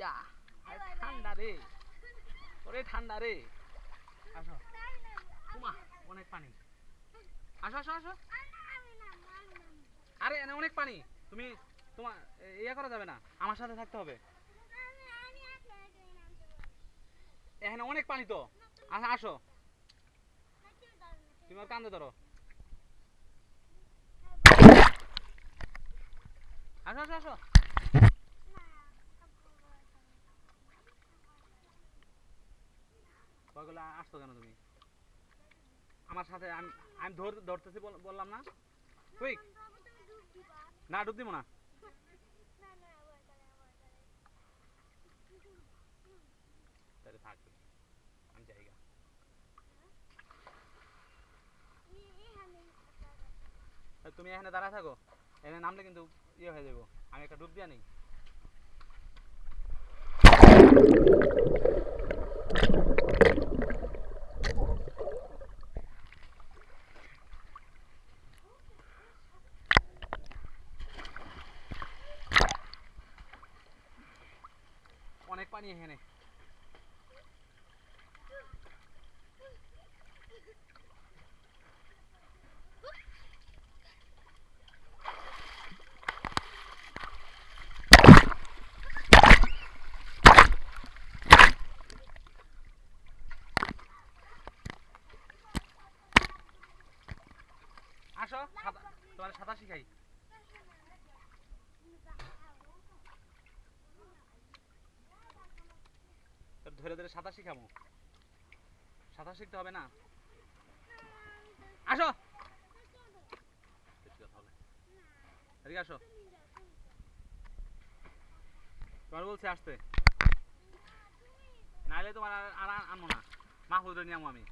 যা। ঠান্ডা রে। ওরে ঠান্ডা রে। আসো। তোমা অনেক পানি। আসো আসো আসো। আরে এনে অনেক পানি। তুমি তোমার ইয়ে করা যাবে না। আমার সাথে থাকতে হবে। এখানে অনেক পানি তো। আসো আসো। তুমি ওর কান্দে ধরো। আসো আসো আসো। পাগলা আসতো কেন তুমি? আমার সাথে আমি আমি ধর, ধরতেছি বল- বললাম না? কুইক না, ডুব দিব না। তাহলে থাক, আমি জায়গা তুমি এখানে দাঁড়া থাকো। এখানে নামলে কিন্তু ইয়ে হয়ে যাব। আমি একটা ডুব দিয়া নেই অনেক পানি এখানে। আসো তোমার সাঁতার শিখাই। ধরে ধরে সাঁতার শিখাবো সাঁতার শিখতে হবে না? আসো! এদিকে আসো। তোমার বলছে আসতে। নাইলে তোমার আর আনব না। মাহফুজরে নিয়ে আমো আমি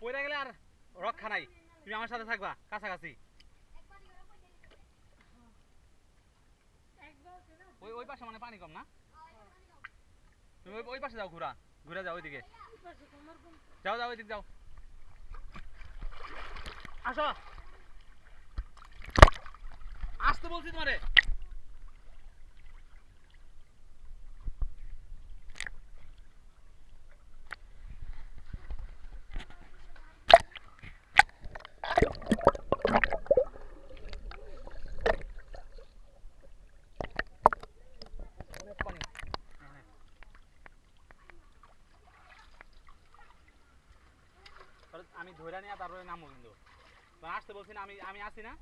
পয়রা গেলে আর রক্ষা নাই তুমি আমার সাথে থাকবা, কাছাকাছি। ওই ওই পাশে মানে পানি কম না? তুমি ওই- পাশে যাও ঘুরা, ঘুরে যাও ওইদিকে। যাও যাও ওইদিকে, যাও। আসো। আসতে বলছি তোমারে অনেক পানি এখানে। তাহলে আমি ধরে নিয়ে তারপরে নামবো কিন্তু। আসতে বলছি না, আমি আমি আসি না?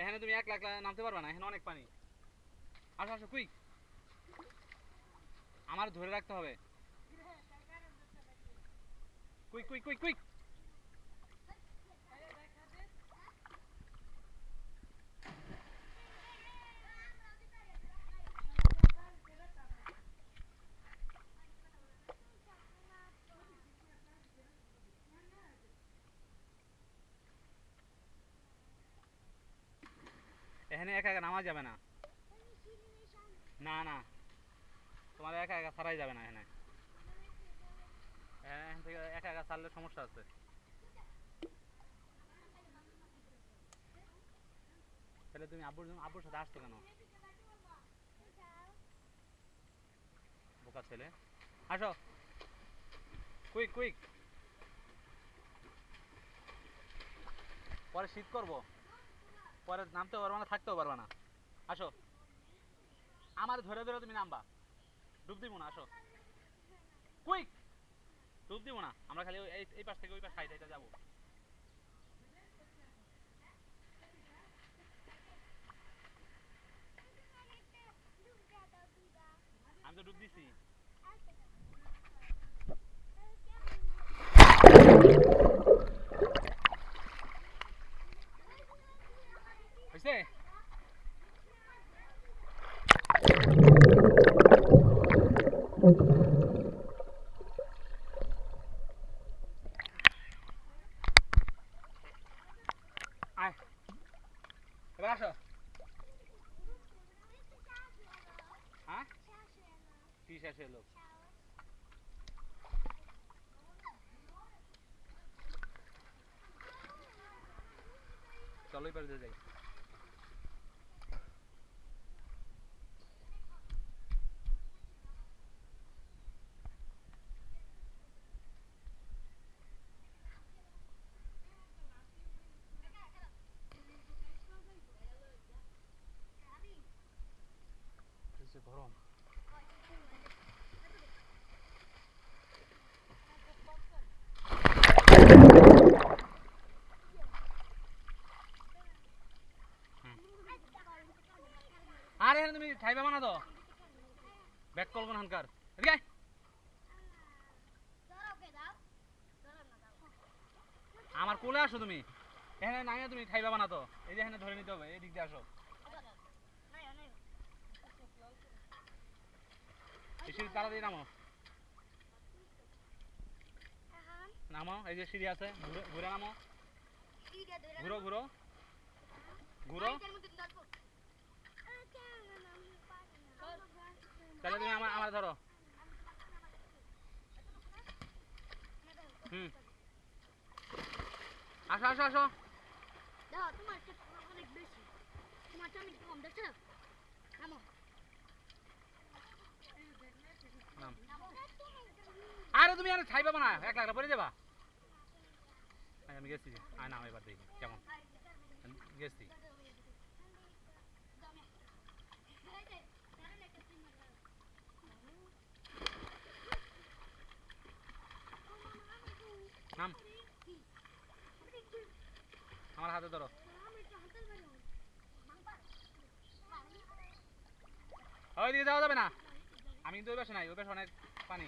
এখানে তুমি এক লাখ নামতে পারবে না, এখানে অনেক পানি। আসো আসো কুইক আমার ধরে রাখতে হবে। কুইক কুইক কুইক কুইক এখানে একা একা নামা যাবে না। না না। তোমার একা একা ছাড়াই যাবে না এখানে। এখান থেকে একা একা ছাড়লে সমস্যা আছে। তাহলে তুমি আব্বুর আব্বুর সাথে আসতো কেন? বোকা ছেলে। আসো। কুইক কুইক পরে শীত করব। পরে নামতেও পারবা না, থাকতেও পারবা না। আসো। আমার ধরে ধরে তুমি নামবা। ডুব দিব না, আসো। কুইক ডুব দিব না। আমরা খালি এই পাশ থেকে ওই পাশ হাইটা যাব। আমি তো ডুব দিছি। হয়েছে Abraço. হ্যাঁ? কি শেষ হলো? চলো এবার যাই। খাইবা বানা তো? ব্যাক কল কোন হানকার? এদিকে আমার কোলে আসো তুমি। এখানে নামিয়ে তুমি খাইবা বানা তো। এই যে এখানে ধরে নিতে হবে এই দিক দিয়ে আসো। সিঁড়ি তাড়াতাড়ি নামো। নামো এই যে সিঁড়ি আছে। ঘুরে নামো। ঘুরো ঘুরো। ঘুরো তাহলে তুমি আমার আমার ধরো হুম আসো আসো আসো নাম আরে তুমি আর ছাইবা না এক লাখ পরে যাবা আমি গেছি আয় নাম এবার দেখি কেমন গেছি নাম আমার হাতে ধরো। ওই দিকে যাওয়া যাবে না। আমি কিন্তু ওই পাশে নাই, ওই পাশে অনেক পানি।